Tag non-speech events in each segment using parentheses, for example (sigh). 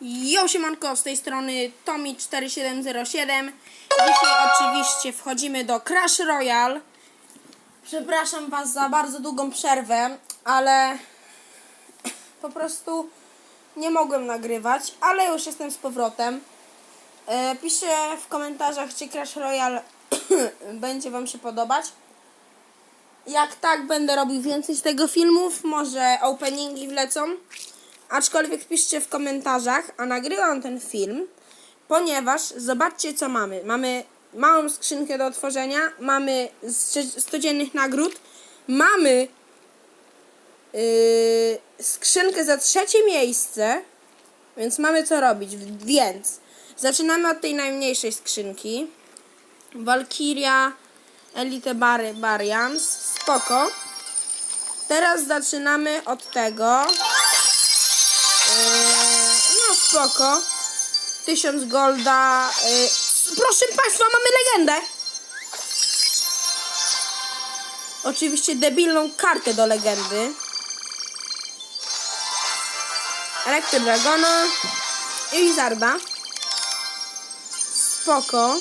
Jo, siemanko, z tej strony Tomi4707. Dzisiaj oczywiście wchodzimy do Crash Royale. Przepraszam Was za bardzo długą przerwę, ale po prostu nie mogłem nagrywać, ale już jestem z powrotem. E, piszę w komentarzach, czy Crash Royale (coughs) będzie Wam się podobać. Jak tak, będę robił więcej z tego filmów, może openingi wlecą. Aczkolwiek piszcie w komentarzach, a nagrywam ten film, ponieważ zobaczcie co mamy. Mamy małą skrzynkę do otworzenia, mamy z 100 dziennych nagród, mamy yy, skrzynkę za trzecie miejsce, więc mamy co robić. Więc zaczynamy od tej najmniejszej skrzynki. Valkyria Elite Bary Barians. Spoko. Teraz zaczynamy od tego. Eee, no spoko. 1000 golda. Eee, proszę Państwa, mamy legendę. Oczywiście debilną kartę do legendy. Elektry Dragona i Lizarda. Spoko.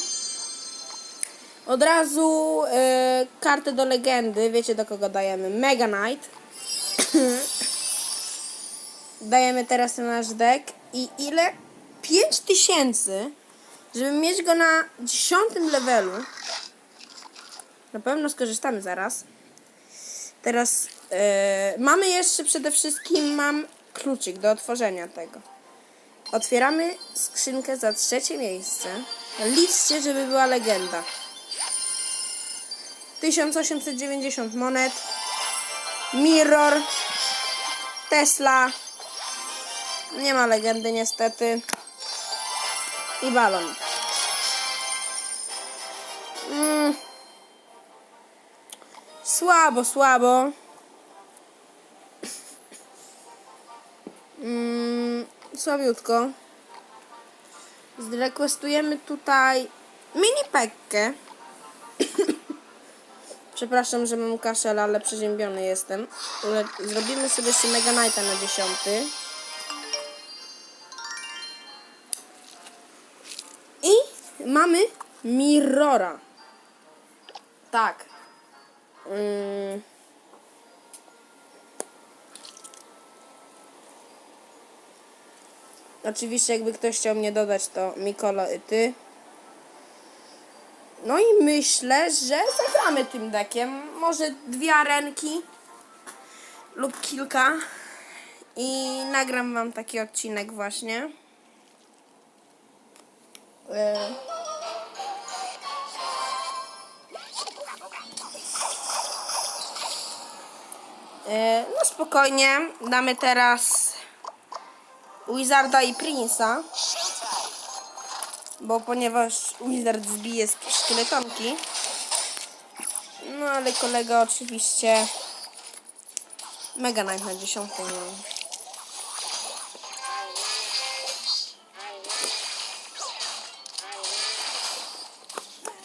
Od razu e, kartę do legendy. Wiecie do kogo dajemy? Mega Knight. (clears throat) dajemy teraz na nasz deck. I ile? 5000, żeby mieć go na 10 levelu. Na pewno skorzystamy zaraz. Teraz e, mamy jeszcze przede wszystkim mam kluczyk do otworzenia tego. Otwieramy skrzynkę za trzecie miejsce. Liczcie, żeby była legenda. 1890 monet. Mirror. Tesla. Nie ma legendy niestety. I balon. Mm. Słabo, słabo. Mm, słabiutko. Zrequestujemy tutaj mini pekkę. Przepraszam, że mam kaszel, ale przeziębiony jestem. Zrobimy sobie jeszcze Mega Knighta na dziesiąty. Mamy Mirrora. Tak. Oczywiście jakby ktoś chciał mnie dodać, to Mikolo i ty. No i myślę, że zagramy tym dekiem. Może dwie arenki lub kilka. I nagram wam taki odcinek właśnie. E, No spokojnie, damy teraz Wizarda i Prince'a. Bo ponieważ Wizard zbije szkieletonki. No ale kolega oczywiście Mega Knight na dziesiątej. No.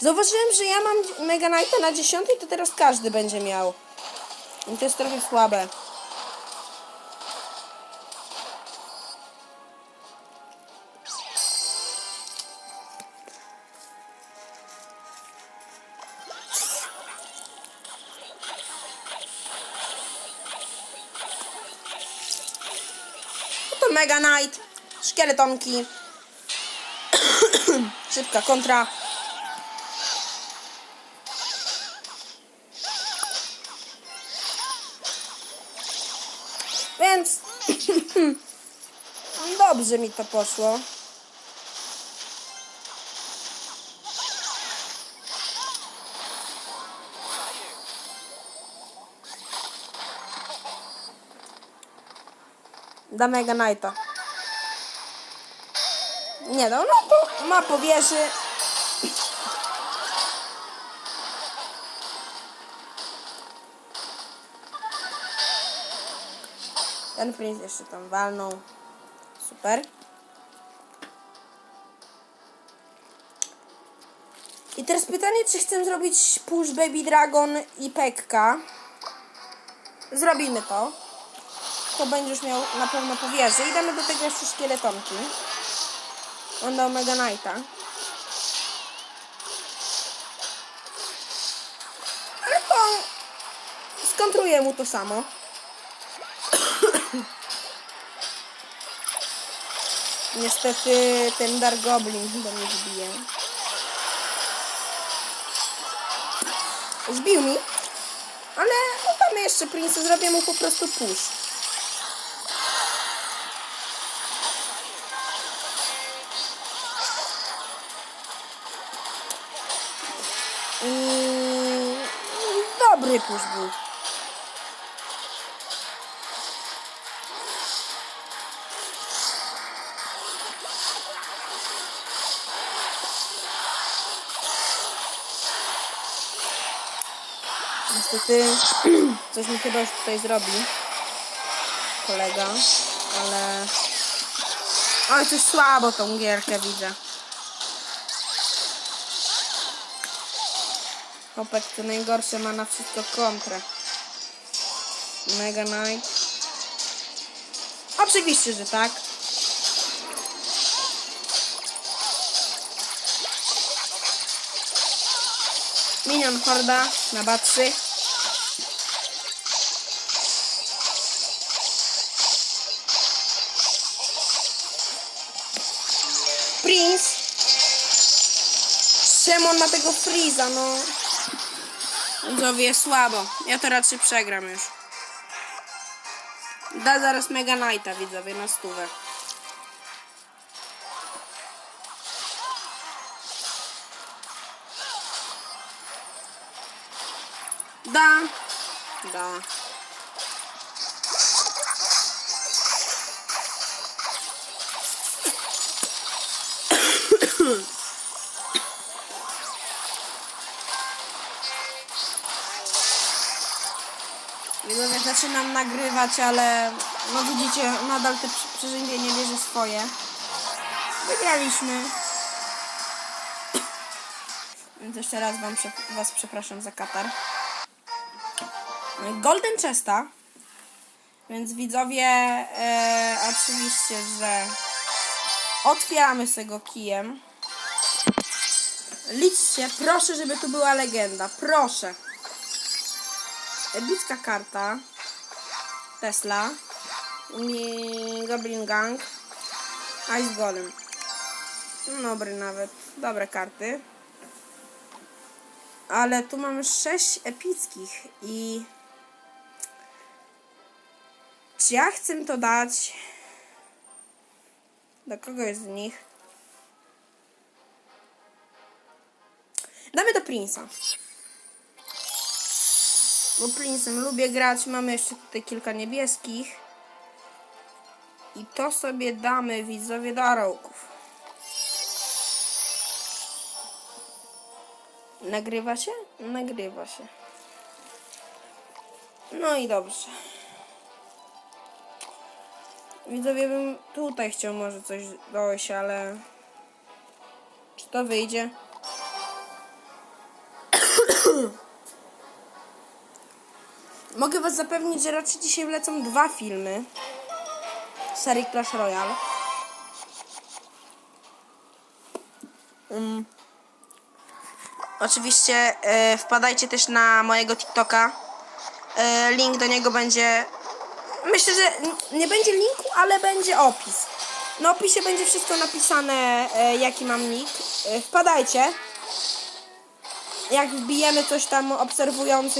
Zauważyłem, że ja mam Mega Knighta na dziesiątej, to teraz każdy będzie miał. I to jest trochę słabe. No to Mega Knight, szkieletonki, (coughs) szybka kontra. Więc (laughs) dobrze mi to poszło. Da Mega Knighta. Nie no, no to ma powierzy. Ten princ jeszcze tam walnął. Super. I teraz pytanie, czy chcę zrobić Push Baby Dragon i Pekka. Zrobimy to. to będzie już miał na pewno po wieży. I damy do tego jeszcze szkieletonki. On dał Mega Knighta. Ale to skontruję mu to samo. Niestety ten Dark Goblin chyba mnie zbije. Zbił mi. Ale oddamy jeszcze Prince'a, zrobię mu po prostu push. Mm, Dobry push był. Niestety coś mi chyba już tutaj zrobi kolega, ale oj coś słabo tą gierkę widzę. Chłopak to najgorsze ma na wszystko kontrę. Mega Knight. Oczywiście, że tak. Minion Horda na batrzy. Czemu on ma tego Freeza, no? Widzowie, słabo. Ja to raczej przegram już. Da zaraz Mega Knighta, widzowie, na stówę. Da. Da. Widzowie, zaczynam nagrywać, ale no widzicie, nadal te przy- przeziębienie bierze swoje. Wygraliśmy. Więc jeszcze raz wam, was przepraszam za katar. Golden Chesta. Więc widzowie, e, oczywiście, że otwieramy sobie go kijem. Liczcie, proszę, żeby tu była legenda. Proszę. Epicka karta. Tesla. Goblin Gang. Ice Golem. Dobry nawet. Dobre karty. Ale tu mamy sześć epickich i... Czy ja chcę to dać? Do kogoś z nich? Damy do Prince'a. Bo Prince'em lubię grać. Mamy jeszcze tutaj kilka niebieskich. I to sobie damy widzowie do Arauków. Nagrywa się? Nagrywa się. No i dobrze. Widzowie bym tutaj chciał może coś dojść, ale... Czy to wyjdzie? Mogę was zapewnić, że raczej dzisiaj wlecą dwa filmy serii Clash Royale. Um, oczywiście e, wpadajcie też na mojego TikToka. E, link do niego będzie. Myślę, że nie będzie linku, ale będzie opis. Na opisie będzie wszystko napisane, e, jaki mam nick. Wpadajcie. Jak wbijemy coś tam obserwujących,